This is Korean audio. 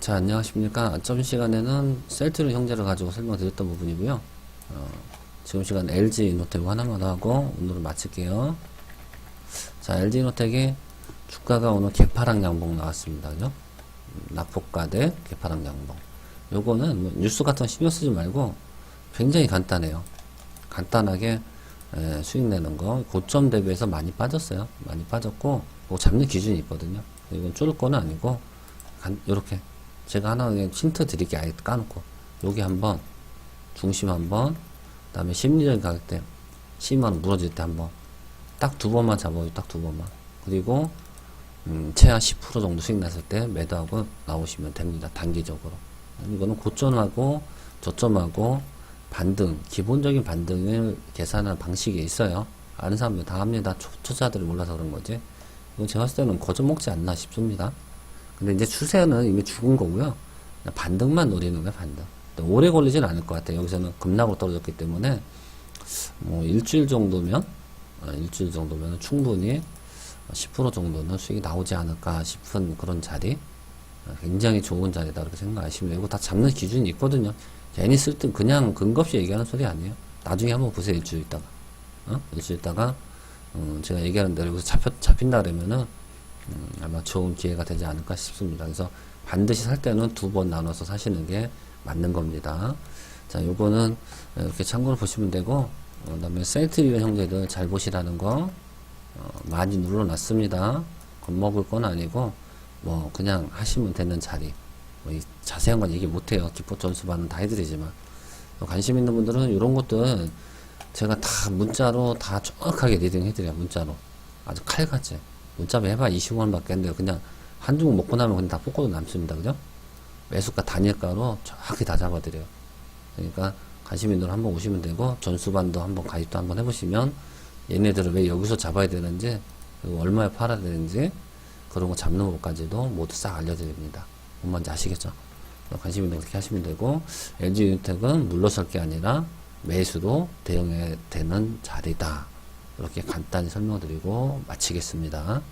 자, 안녕하십니까. 점 시간에는 셀트리 형제를 가지고 설명드렸던 부분이고요. 어, 지금 시간 LG 이노텍 하나만 하고 오늘은 마칠게요. 자, LG 이노텍이 주가가 오늘 개파락 양봉 나왔습니다. 그죠? 음, 낙폭가 대 개파락 양봉. 요거는 뭐 뉴스 같은 거 신경 쓰지 말고 굉장히 간단해요. 간단하게 에, 수익 내는 거 고점 대비해서 많이 빠졌어요. 많이 빠졌고 뭐 잡는 기준이 있거든요. 이건 쫄을 거는 아니고 간, 요렇게 제가 하나 그냥 힌트 드릴게 아예 까놓고. 여기 한번 중심 한번 그 다음에 심리적인 가격대 10만원 무너질 때 한번 딱 두 번만 잡아요 딱 두 번만. 그리고 음, 최하 10% 정도 수익 났을 때 매도하고 나오시면 됩니다 단기적으로. 이거는 고점하고 저점하고 반등 기본적인 반등을 계산하는 방식이 있어요. 아는 사람들 다 합니다. 초, 초짜들이 몰라서 그런 거지. 이거 제가 봤을 때는 거저 먹지 않나 싶습니다 근데 이제 추세는 이미 죽은 거고요. 반등만 노리는 거야, 반등. 오래 걸리진 않을 것 같아요. 여기서는 급락으로 떨어졌기 때문에, 뭐, 일주일 정도면, 어, 일주일 정도면 충분히 10% 정도는 수익이 나오지 않을까 싶은 그런 자리. 어, 굉장히 좋은 자리다, 그렇게 생각하시면 되고, 다 잡는 기준이 있거든요. 괜히 쓸때 그냥 근거 없이 얘기하는 소리 아니에요. 나중에 한번 보세요, 일주일 있다가. 어? 일주일 있다가, 어, 제가 얘기하는 대로 여기서 잡혀, 잡힌다 그러면은, 음, 아마 좋은 기회가 되지 않을까 싶습니다. 그래서 반드시 살 때는 두 번 나눠서 사시는 게 맞는 겁니다. 자, 요거는 이렇게 참고로 보시면 되고, 어, 그 다음에 세트리온 형제들 잘 보시라는 거, 어, 많이 눌러놨습니다. 겁먹을 건 아니고, 뭐, 그냥 하시면 되는 자리. 뭐, 이 자세한 건 얘기 못해요. 기포 전수반은 다 해드리지만. 어, 관심 있는 분들은 이런 것들 제가 다 문자로 다 정확하게 리딩 해드려요. 문자로. 아주 칼같이. 문자로 해봐 20원 밖에 안 돼요. 그냥 한 주먹 먹고 나면 그냥 다 뽑고도 남습니다. 그죠? 매수가 단일가로 정확히 다 잡아드려요. 그러니까 관심 있는 분 한번 오시면 되고 전수반도 한번 가입도 한번 해보시면 얘네들을 왜 여기서 잡아야 되는지 얼마에 팔아야 되는지 그런 거 잡는 것까지도 모두 싹 알려드립니다. 뭔 말인지 아시겠죠? 관심 있는 분 그렇게 하시면 되고 LG 유니텍은 물러설 게 아니라 매수로 대응해야 되는 자리다. 이렇게 간단히 설명드리고 마치겠습니다.